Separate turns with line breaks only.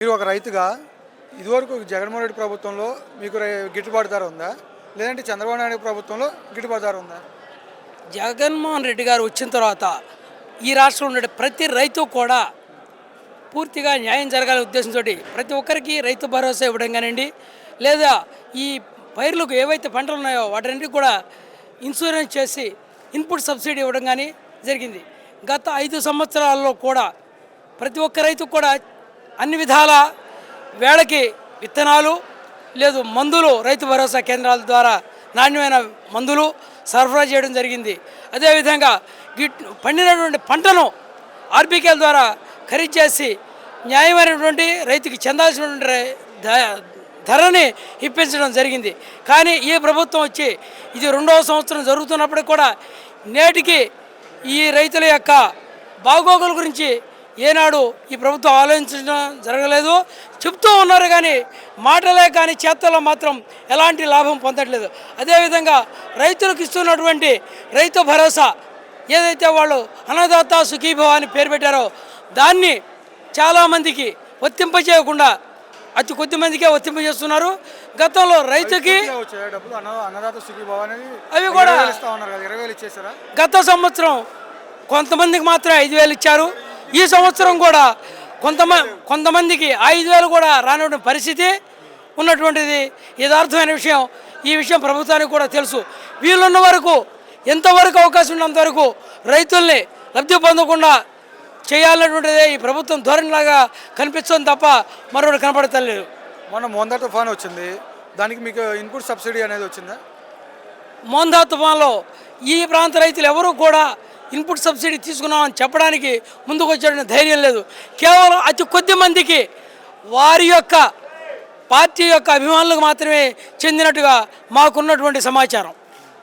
మీరు ఒక రైతుగా ఇదివరకు జగన్మోహన్ రెడ్డి ప్రభుత్వంలో మీకు గిట్టుబాటు ధర ఉందా? లేదంటే చంద్రబాబు నాయుడు ప్రభుత్వంలో గిట్టుబాటు ధర ఉందా?
జగన్మోహన్ రెడ్డి గారు వచ్చిన తర్వాత ఈ రాష్ట్రంలో ఉండే ప్రతి రైతు కూడా పూర్తిగా న్యాయం జరగాలనే ఉద్దేశంతో ప్రతి ఒక్కరికి రైతు భరోసా ఇవ్వడం కానివ్వండి లేదా ఈ పైర్లకు ఏవైతే పంటలు ఉన్నాయో వాటన్నిటికి కూడా ఇన్సూరెన్స్ చేసి ఇన్పుట్ సబ్సిడీ ఇవ్వడం కానీ జరిగింది. గత ఐదు సంవత్సరాల్లో కూడా ప్రతి ఒక్క రైతు కూడా అన్ని విధాల వేళకి విత్తనాలు లేదు మందులు రైతు భరోసా కేంద్రాల ద్వారా నాణ్యమైన మందులు సరఫరా చేయడం జరిగింది. అదేవిధంగా గిట్ పండినటువంటి పంటను ఆర్బీకేల ద్వారా ఖరీదు చేసి న్యాయమైనటువంటి రైతుకి చెందాల్సినటువంటి ధరని ఇప్పించడం జరిగింది. కానీ ఈ ప్రభుత్వం వచ్చి ఇది రెండవ సంవత్సరం జరుగుతున్నప్పటికి కూడా నేటికి ఈ రైతుల యొక్క బాగోగుల గురించి ఏనాడు ఈ ప్రభుత్వం ఆలోచించడం జరగలేదు. చెప్తూ ఉన్నారు కానీ మాటలే కానీ చేతల్లో మాత్రం ఎలాంటి లాభం పొందట్లేదు. అదేవిధంగా రైతులకు ఇస్తున్నటువంటి రైతు భరోసా ఏదైతే వాళ్ళు అన్నదాత సుఖీభవ అని పేరు పెట్టారో దాన్ని చాలామందికి వర్తింపజేయకుండా అతి కొద్ది మందికే వర్తింపజేస్తున్నారు గతంలో రైతుకి అవి కూడా- గత సంవత్సరం కొంతమందికి మాత్రమే ఐదు వేలు ఇచ్చారు. ఈ సంవత్సరం కూడా కొంతమంది కొంతమందికి ఐదు వేలు కూడా రానటువంటి పరిస్థితి ఉన్నటువంటిది యథార్థమైన విషయం. ఈ విషయం ప్రభుత్వానికి కూడా తెలుసు. వీళ్ళున్న వరకు ఎంతవరకు అవకాశం ఉన్నంత వరకు రైతుల్ని లబ్ధి పొందకుండా చేయాలన్నటువంటిదే ఈ ప్రభుత్వం ధోరణిలాగా కనిపిస్తుంది తప్ప మరొకటి కనపడతలేదు
మొన్న మోందా తుఫాన్ వచ్చింది. దానికి మీకు ఇన్పుట్ సబ్సిడీ అనేది వచ్చిందా?
మోందా తుఫాన్లో ఈ ప్రాంత రైతులు ఎవరూ కూడా ఇన్పుట్ సబ్సిడీ తీసుకున్నామని చెప్పడానికి ముందుకు వచ్చే ధైర్యం లేదు. కేవలం అతి కొద్ది మందికి వారి యొక్క పార్టీ యొక్క అభిమానులకు మాత్రమే చెందినట్టుగా మాకున్నటువంటి సమాచారం.